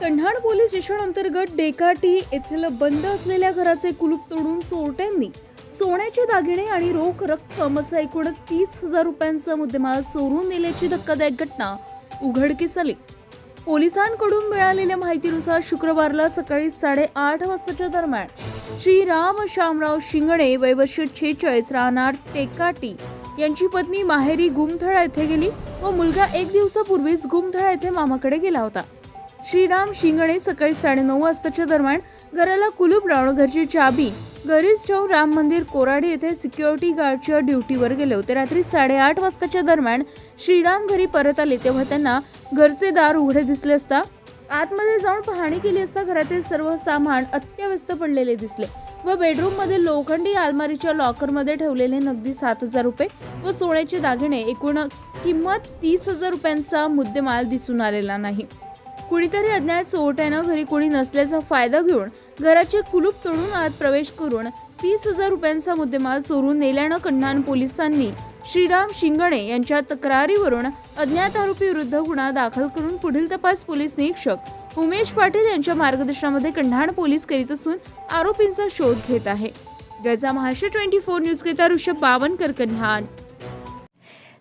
कन्हाड police station अंतर्गत डेकाटी येथील बंद असलेल्या घराचे कुलूप तोडून चोरट्यांनी सोन्याचे दागिने आणि रोख रक्कम असा एकूण तीस हजार रुपयांचा मुद्देमाल चोरून नेल्याची धक्कादायक घटना उघडकीस आली. पोलिसांकडून मिळालेल्या माहितीनुसार शुक्रवारला सकाळी साडेआठ वाजताच्या दरम्यान श्रीराम शामराव शिंगणे वयवर्ष छेचाळीस राहणार टेकाटी यांची पत्नी माहेरी गुमथळा येथे गेली व मुलगा एक दिवसापूर्वीच गुमथळा येथे मामाकडे गेला होता. श्रीराम शिंगणे सकाळी साडेनऊ वाजताच्या दरम्यान घराला कुलूप लावून घरची चाबी घरीच ठेवून राम मंदिर कोराडी येथे सिक्युरिटी गार्डच्या ड्युटीवर गेले होते. रात्री साडेआठ वाजताच्या दरम्यान श्रीराम घरी परत आले तेव्हा त्यांना घरचे दार उघडे दिसले असता आतमध्ये जाऊन पाहणी केली असता घरातील सर्व सामान अत्यव्यस्त पडलेले दिसले व बेडरूममध्ये लोखंडी अलमारीच्या लॉकरमध्ये ठेवलेले नगदी सात हजार रुपये व सोन्याचे दागिने एकूण किंमत तीस हजार रुपयांचा मुद्देमाल दिसून आलेला नाही. कुणीतरी अज्ञात चोरट्यानं घरी कोणी नसल्याचा फायदा घेऊन घराचे कुलूप तोडून आत प्रवेश करून तीस हजार रुपयांचा मुद्देमाल चोरून नेल्यानं कन्हान पोलिसांनी श्रीराम शिंगणे यांच्या तक्रारीवरून अज्ञात आरोपी विरुद्ध गुन्हा दाखल करून पुढील तपास पोलीस निरीक्षक उमेश पाटील यांच्या मार्गदर्शनामध्ये कन्हाण पोलीस करीत असून आरोपींचा शोध घेत आहे. गजा महाराष्ट्र ट्वेंटी फोर न्यूजकरिता ऋषभ बावनकर कन्हाण